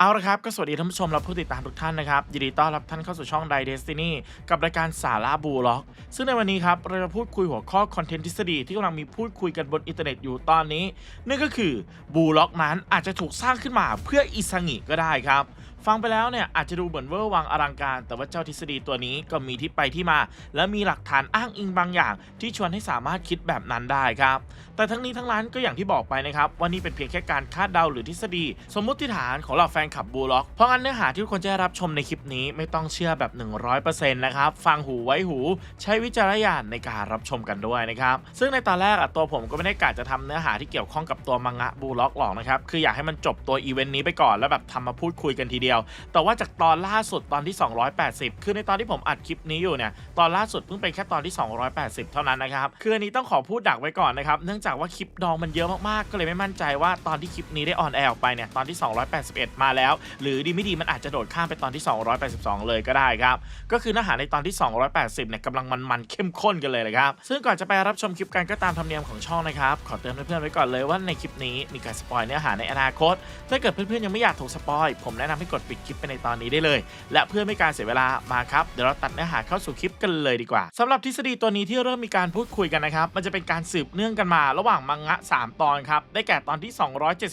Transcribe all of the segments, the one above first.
เอาละครับ ก็สวัสดีท่านผู้ชมและผู้ติดตามทุกท่านนะครับ ยินดีต้อนรับท่านเข้าสู่ช่องไดเดสตินีกับรายการสาระบูล็อก ซึ่งในวันนี้ครับ เราจะพูดคุยหัวข้อคอนเทนต์ทฤษฎีที่กำลังมีพูดคุยกันบนอินเทอร์เน็ตอยู่ตอนนี้ นั่นก็คือบูล็อกนั้นอาจจะถูกสร้างขึ้นมาเพื่ออิซังิก็ได้ครับฟังไปแล้วเนี่ยอาจจะดูเหมือนเวอร์วังอลังการ แต่ว่าเจ้าทฤษฎีตัวนี้ก็มีที่ไปที่มา และมีหลักฐานอ้างอิงบางอย่าง ที่ชวนให้สามารถคิดแบบนั้นได้ครับ แต่ทั้งนี้ทั้งนั้นก็อย่างที่บอกไปนะครับว่านี่เป็นเพียงแค่การคาดเดาหรือทฤษฎี สมมุติฐานของเหล่าแฟนคลับบูล็อก เพราะงั้นเนื้อหาที่ทุกคนจะรับชมในคลิปนี้ไม่ต้องเชื่อแบบ 100%นะครับฟังหูไว้หูใช้วิจารณญาณในการรับชมกันด้วยนะครับซึ่งในตอนแรกตัวผมก็ไม่ได้กะจะทำเนื้อหาที่เกี่ยวข้องกับตัวมังงะบูล็อกหรอกนะครับคืออยากให้มันจบตัวอีเวนต์นี้ไปก่อนแล้วแบบทำมาพูดคุยกันทีเดียวแต่ว่าจากตอนล่าสุดตอนที่ 280 คือในตอนที่ผมอัดคลิปนี้อยู่เนี่ย ตอนล่าสุดเพิ่งเป็นแค่ตอนที่ 280 เท่านั้นนะครับ คืออันนี้ต้องขอพูดดักไว้ก่อนนะครับ เนื่องจากว่าคลิปดองมันเยอะมากๆ ก็เลยไม่มั่นใจว่าตอนที่คลิปนี้ได้ออนแอร์ออกไปเนี่ย ตอนที่ 281 มาแล้ว หรือดีไม่ดีมันอาจจะโดดข้ามไปตอนที่ 282 เลยก็ได้ครับ ก็คือเนื้อหาในตอนที่ 280 เนี่ยกำลังมันๆเข้มข้นกันเลยนะครับ ซึ่งก่อนจะไปรับชมคลิปกันก็ตามธรรมเนียมของช่องนะครับ ขอเตือนเพื่อนๆไว้ก่อนเลยว่าในคลิปนี้มีการสปอยเนื้อหาในอนาคต ถ้าเกิดเพื่อนๆยังไม่อยากถูกสปอยผมแนะนำให้กดปิดคลิปไปในตอนนี้ได้เลย และเพื่อไม่การเสียเวลามาครับเดี๋ยวเราตัดเนื้อหาเข้าสู่คลิปกันเลยดีกว่าสำหรับทฤษฎีตัวนี้ที่เริ่มมีการพูดคุยกันนะครับมันจะเป็นการสืบเนื่องกันมา ระหว่างมังงะ 3 ตอนครับได้แก่ตอนที่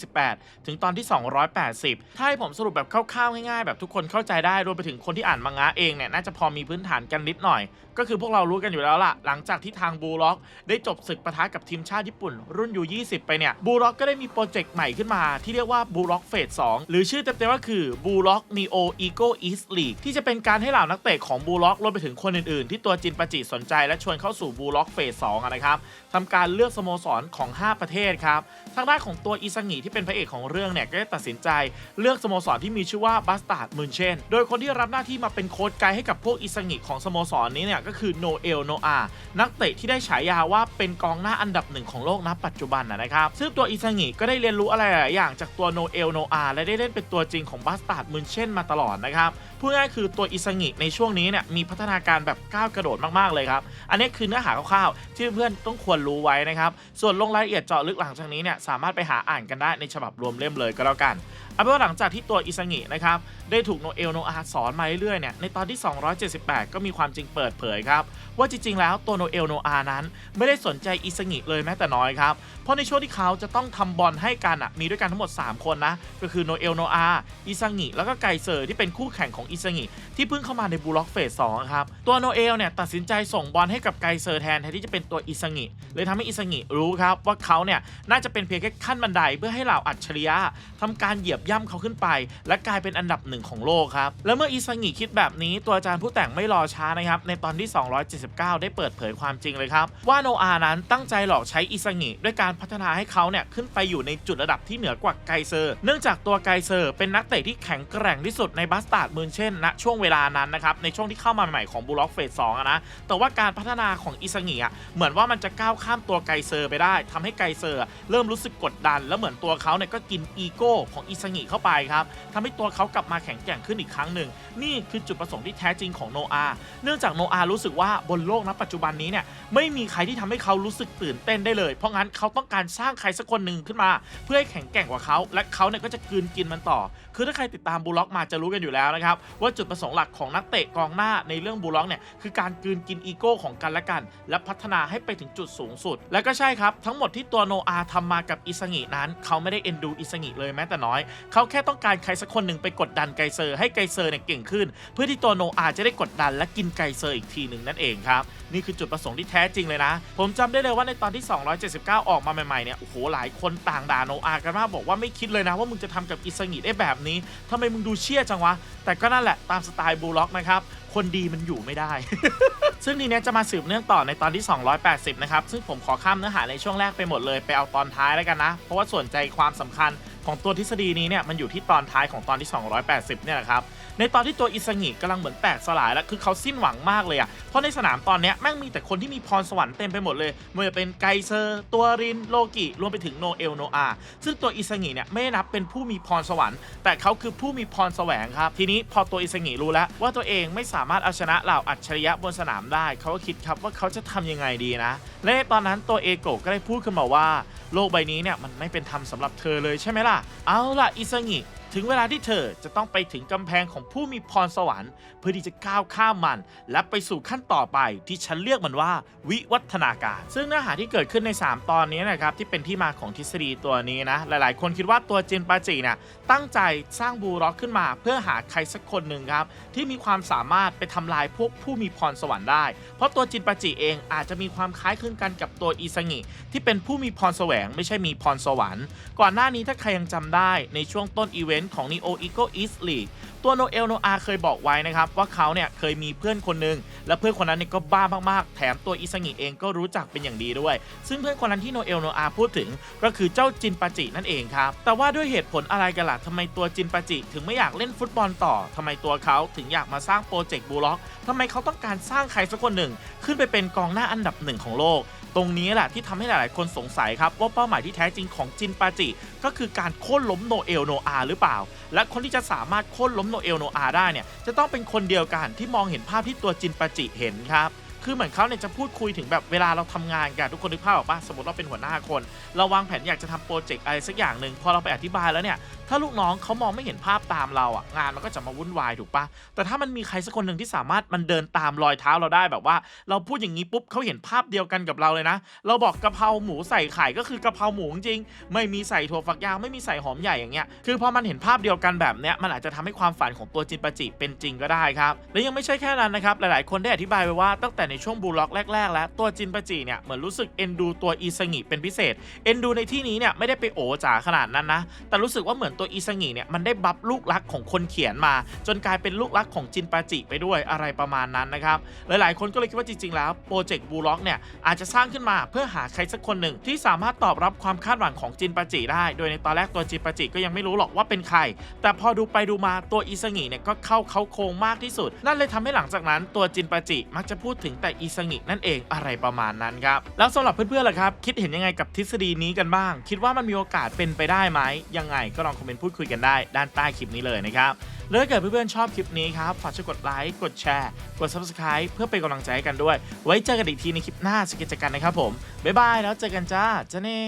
278 ถึงตอนที่ 280 ถ้าให้ผมสรุปแบบคร่าวๆง่ายๆ แบบทุกคนเข้าใจได้รวมไปถึงคนที่อ่านมังงะเองเนี่ยน่าจะพอมีพื้นฐานกันนิดหน่อย ก็คือพวกเรารู้กันอยู่แล้วล่ะ หลังจากที่ทางบูล็อก ได้จบศึกปะทะกับทีมชาติญี่ปุ่น รุ่นยู20 ไปเนี่ยบูล็อกก็ได้มีโปรเจกต์ใหม่ขึ้นมา ที่เรียกว่าบูล็อกเฟส2หรือชื่อเต็มๆว่าคือบูล็อก Neo Ego East League ที่จะเป็นการให้เหล่านักเตะของบูล็อกรวมไปถึงคนอื่นๆ ที่ตัวจินปาจิสนใจ และชวนเข้าสู่บูล็อกเฟส2อะนะครับทำการเลือกสโมสรของ 5 ประเทศครับทางด้านของตัวอิซังิที่เป็นพระเอกของเรื่องเนี่ยก็ได้ตัดสินใจเลือกสโมสรที่มีชื่อว่าบัสตาร์ดมุนเชนโดยคนที่รับหน้าที่มาเป็นโค้ชไกด์ให้กับพวกอิซังิของสโมสรนี้เนี่ยก็คือโนเอลโนอานักเตะที่ได้ฉายาว่าเป็นกองหน้าอันดับหนึ่งของโลกณปัจจุบันนะครับซึ่งตัวอิซังิก็ได้เรียนรู้อะไรหลายอย่างจากตัวโนเอลโนอาและได้เล่นเป็นตัวจริงของบัสตาร์ดมุนเช่นมาตลอดนะครับพูดง่ายคือตัวอิซังิในช่วงนี้เนี่ยมีพัฒนาการแบบก้าวกระโดดมากๆเลยครับ อันนี้คือเนื้อหาคร่าวๆ ที่เพื่อนๆต้องควรรู้ไว้นะครับ ส่วนลงรายละเอียดเจาะลึกหลังจากนี้เนี่ยสามารถไปหาอ่านกันได้ในฉบับรวมเล่มเลยก็แล้วกัน เอาเป็นว่าหลังจากที่ตัวอิซังินะครับได้ถูกโนเอลโนอาสอนมาเรื่อยๆเนี่ยในตอนที่ 278 ก็มีความจริงเปิดเผยครับ ว่าจริงๆ แล้วตัวโนเอลโนอานั้น ไม่ได้สนใจอิซังิเลยแม้แต่น้อยครับ เพราะในช่วงที่เขาจะต้องทำบอลให้กันอะมีด้วยกันทั้งหมด 3 คนนะ ก็คือโนเอลโนอาอิซังิแล้วก็ไกเซอร์ที่เป็นคู่แข่งของอิซังิที่เพิ่งเข้ามาในบูล็อกเฟส2ครับตัวโนเอลเนี่ยตัดสินใจส่งบอลให้กับไกเซอร์แทนแทนที่จะเป็นตัวอิซังิเลยทำให้อิซังิรู้ครับว่าเขาเนี่ยน่าจะเป็นเพียงแค่ขั้นบันไดเพื่อให้เหล่าอัจฉริยะทำการเหยียบย่ำเขาขึ้นไป และกลายเป็นอันดับหนึ่งของโลกครับ แล้วเมื่ออิซังิคิดแบบนี้ตัวอาจารย์ผู้แต่งไม่รอช้านะครับ ในตอนที่ 279 ได้เปิดเผยความจริงเลยครับ ว่าโนอานั้นตั้งใจหลอกใช้อิซังิด้วยการพัฒนาให้เขาเนี่ยขึ้นไปอยู่ในจุดระดับที่เหนือกว่าไกเซอร์ เนื่องจากตัวไกเซอร์เป็นนักเตะที่แข็งแกร่งที่สุดในบัสตาร์ดมืนเช่นณช่วงเวลานั้นนะครับในช่วงที่เข้ามาใหม่ของบูล็อกเฟสสองนะแต่ว่าการพัฒนาของอิซังิอะเหมือนว่ามันจะก้าวข้ามตัวไกเซอร์ไปได้ทำให้ไกเซอร์ เริ่มรู้สึกกดดัน แล้วเหมือนตัวเขาเนี่ยก็กินอีโก้ของอิซังเข้าไปครับทำให้ตัวเขากลับมาแข็งแกร่งขึ้นอีกครั้งหนึ่ง นี่คือจุดประสงค์ที่แท้จริงของโนอาเนื่องจากโนอารู้สึกว่าบนโลกณปัจจุบันนี้เนี่ยไม่มีใครที่ทำให้เขารู้สึกตื่นเต้นได้เลย เพราะงั้นเขาต้องการสร้างใครสักคนหนึ่งขึ้นมา เพื่อให้แข็งแกร่งกว่าเขาและเขาเนี่ยก็จะกืนกินมันต่อ คือถ้าใครติดตามบูล็อกมาจะรู้กันอยู่แล้วนะครับว่าจุดประสงค์หลักของนักเตะกองหน้าในเรื่องบูล็อกเนี่ยคือการกืนกินอีโก้ของกันและกัน และพัฒนาให้ไปถึงจุดสูงสุด และก็ใช่ครับ ทั้งหมดที่ตัวโนอาทำมากับอิซังินั้น เขาไม่ได้เอ็นดูอิซังิเลยแม้แต่น้อยเขาแค่ต้องการใครสักคนหนึ่งไปกดดันไกเซอร์ ให้ไกเซอร์เนี่ยเก่งขึ้น เพื่อที่ตัวโนอาจะได้กดดันและกินไกเซอร์อีกทีหนึ่งนั่นเองครับ นี่คือจุดประสงค์ที่แท้จริงเลยนะ ผมจำได้เลยว่าในตอนที่ 279 ออกมาใหม่ๆเนี่ยโอ้โหหลายคนต่างด่าโนอากันมากบอกว่าไม่คิดเลยนะว่ามึงจะทำกับอิซังิได้แบบนี้ทำไมมึงดูเชี่ยจังวะ แต่ก็นั่นแหละตามสไตล์บูล็อกนะครับคนดีมันอยู่ไม่ได้ ซึ่งทีเนี้ยจะมาสืบเนื่องต่อในตอนที่ 280 นะครับ ซึ่งผมขอข้ามเนื้อหาในช่วงแรกไปหมดเลย ไปเอาตอนท้ายแล้วกันนะ เพราะว่าส่วนใจความสำคัญ ของตัวทฤษฎีนี้เนี่ยมันอยู่ที่ตอนท้ายของตอนที่ 280 เนี่ยแหละครับ ในตอนที่ตัวอิซังิกำลังเหมือนแตกสลายแล้วคือเขาสิ้นหวังมากเลยอะ่ะ เพราะในสนามตอนเนี้ยแม่งมีแต่คนที่มีพรสวรรค์เต็มไปหมดเลยไม่ว่าจะเป็นไกเซอร์ ตัวริน โลกิ รวมไปถึงโนเอลโนอา ซึ่งตัวอิซังิเนี่ยไม่ได้นับเป็นผู้มีพรสวรรค์ แต่เขาคือผู้มีพรแสวงครับ ทีนี้พอตัวอิซังิรู้แล้วว่าตัวเองไม่สามารถเอาชนะเหล่าอัจฉริยะบนสนามได้ เขาก็คิดครับว่าเขาจะทำยังไงดีนะ และตอนนั้นตัวเอโกก็ได้พูดขึ้นมาว่า โลกใบนี้เนี่ยมันไม่เป็นธรรมสำหรับเธอเลยใช่ไหมล่ะเอาล่ะอิซังิ ถึงเวลาที่เธอจะต้องไปถึงกำแพงของผู้มีพรสวรรค์ เพื่อที่จะก้าวข้ามมัน และไปสู่ขั้นต่อไปที่ฉันเรียกมันว่า วิวัฒนาการ ซึ่งเนื้อหาที่เกิดขึ้นใน 3 ตอนนี้นะครับที่เป็นที่มาของทฤษฎีตัวนี้นะ หลายๆ คนคิดว่าตัวจินปาจิเนี่ยตั้งใจสร้างบูร็อกขึ้นมาเพื่อหาใครสักคนหนึ่งครับที่มีความสามารถไปทำลายพวกผู้มีพรสวรรค์ได้ เพราะตัวจินปาจิเองอาจจะมีความคล้ายคลึงกันกับตัวอีซังิที่เป็นผู้มีพรแสวงไม่ใช่มีพรสวรรค์ ก่อนหน้านี้ถ้าใครยังจำได้ในช่วงต้นอีเวนนต์ของ Neo Eco East League ตัวโนเอลโนอาเคยบอกไว้นะครับว่าเขาเนี่ยเคยมีเพื่อนคนหนึ่งและเพื่อนคนนั้นเนี่ยก็บ้ามากๆ แถมตัวอิซังิเองก็รู้จักเป็นอย่างดีด้วย ซึ่งเพื่อนคนนั้นที่โนเอลโนอาพูดถึง ก็คือเจ้าจินปาจินั่นเองครับ แต่ว่าด้วยเหตุผลอะไรกันล่ะทำไมตัวจินปาจิ ถึงไม่อยากเล่นฟุตบอลต่อทำไมตัวเขาถึงอยากมาสร้างโปรเจกต์บูล็อกทำไมเขาต้องการสร้างใครสักคนหนึ่ง ขึ้นไปเป็นกองหน้าอันดับหนึ่งของโลกตรงนี้แหละที่ทำให้หลาย ๆ คนสงสัยครับ ว่าเป้าหมายที่แท้จริงของจินปาจิ ก็คือการโค่นล้มโนเอลโนอาหรือเปล่า และคนที่จะสามารถโค่นล้มโนเอลโนอาได้เนี่ยจะต้องเป็นคนเดียวกันที่มองเห็นภาพที่ตัวจินปาจิเห็นครับ คือเหมือนเขาเนี่ยจะพูดคุยถึงแบบเวลาเราทำงานกันทุกคนนึกภาพออกปะสมมติเราเป็นหัวหน้าคนเราวางแผนอยากจะทำโปรเจกต์อะไรสักอย่างหนึ่งพอเราไปอธิบายแล้วเนี่ย ถ้าลูกน้องเขามองไม่เห็นภาพตามเราอะงานมันก็จะมาวุ่นวายถูกปะแต่ถ้ามันมีใครสักคนหนึ่งที่สามารถมันเดินตามรอยเท้าเราได้แบบว่า เราพูดอย่างนี้ปุ๊บเขาเห็นภาพเดียวกันกับเราเลยนะ เราบอกกะเพราหมูใส่ไข่ก็คือกะเพราหมูจริงไม่มีใส่ถั่วฝักยาวไม่มีใส่หอมใหญ่อย่างเงี้ยคือพอมันเห็นภาพเดียวกันแบบเนี้ยมันอาจจะทำให้ความฝันของตัวจินปาจิเป็นจริงก็ได้ครับและยังไม่ใช่แค่นั้นนะครับหลาย ๆ คนได้อธิบายไว้ว่าตั้งแต่ในช่วงบูล็อกแรก ๆ แล้ว ตัวจินปาจิเนี่ยเหมือนรู้สึกเอ็นดูตัวอีซังิเป็นพิเศษ เอ็นดูในที่นี้เนี่ยไม่ได้ไปโอจ๋าขนาดนั้นนะ แต่รู้สึกว่าเหมือนตัวอีซังิเนี่ยมันได้บัฟลูกรักของคนเขียนมา จนกลายเป็นลูกรักของจินปาจิไปด้วยอะไรประมาณนั้นนะครับหลายๆ คนก็เลยคิดว่าจริงๆแล้วโปรเจกต์บูล็อกเนี่ยอาจจะสร้างขึ้นมาเพื่อหาใครสักคนหนึ่งที่สามารถตอบรับความคาดหวังของจินปาจิได้ โดยในตอนแรกตัวจินปาจิก็ยังไม่รู้หรอกว่าเป็นใคร แต่พอดูไปดูมาตัวอีซังิเนี่ยก็เข้าเขาโครงมากที่สุด นั่นเลยทำให้หลังจากนั้นตัวจินปาจิมักจะพูดถึงแต่อีสงินั่นเองอะไรประมาณนั้นครับ แล้วสำหรับเพื่อนๆล่ะครับ คิดเห็นยังไงกับทฤษฎีนี้กันบ้าง คิดว่ามันมีโอกาสเป็นไปได้ไหมยังไงก็ลองคอมเมนต์พูดคุยกันได้ด้านใต้คลิปนี้เลยนะครับแล้วถ้าเกิดเพื่อนๆชอบคลิปนี้ครับ ฝากช่วยกดไลค์ กดแชร์ กด subscribe เพื่อเป็นกำลังใจให้กันด้วย ไว้เจอกันอีกทีในคลิปหน้าสเก็ตจักรกันนะครับผม บ๊ายบาย แล้วเจอกันจ้าจ้าเน่